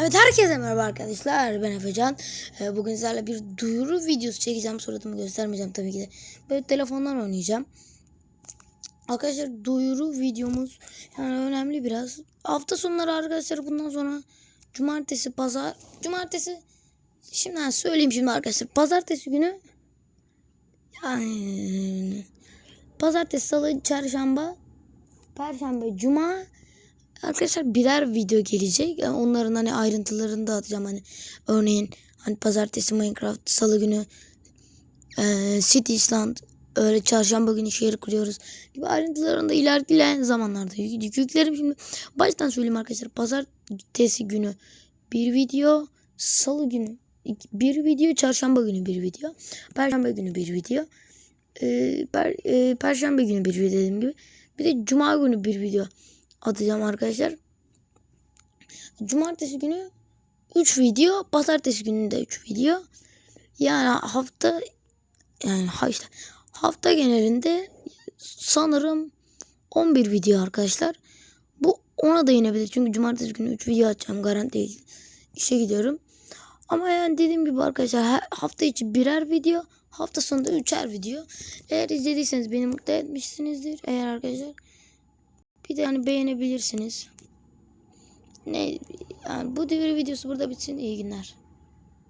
Evet herkese merhaba arkadaşlar. Ben Efecan. Ee, Bugün sizlerle bir duyuru videosu çekeceğim. Suratımı göstermeyeceğim tabii ki de. Böyle telefondan oynayacağım. Arkadaşlar duyuru videomuz Yani önemli biraz. Hafta sonları arkadaşlar bundan sonra Cumartesi pazar. Cumartesi Şimdiden söyleyeyim şimdi arkadaşlar. Pazartesi günü Yani Pazartesi, salı, çarşamba Perşembe, cuma Arkadaşlar birer video gelecek. Onların hani ayrıntılarını da atacağım. Hani örneğin hani pazartesi Minecraft, salı günü e, City Island, öyle çarşamba günü şehir kuruyoruz gibi ayrıntılarını da ilerleyen zamanlarda yük- yüklerim. Şimdi baştan söyleyeyim arkadaşlar. Pazartesi günü bir video, salı günü bir video, çarşamba günü bir video, perşembe günü bir video, e, per, e, perşembe günü bir video dediğim gibi. Bir de cuma günü bir video atacağım arkadaşlar. Cumartesi günü 3 video, pazartesi günü de 3 video. Yani hafta yani ha işte hafta genelinde sanırım 11 video arkadaşlar. Bu ona da inebilir çünkü cumartesi günü 3 video atacağım garanti değil. İşe gidiyorum. Ama yani dediğim gibi arkadaşlar hafta içi birer video, hafta sonunda üçer video. Eğer izlediyseniz beni mutlu etmişsinizdir. Eğer arkadaşlar bir de yani beğenebilirsiniz. Ne yani bu devir videosu burada bitsin. İyi günler.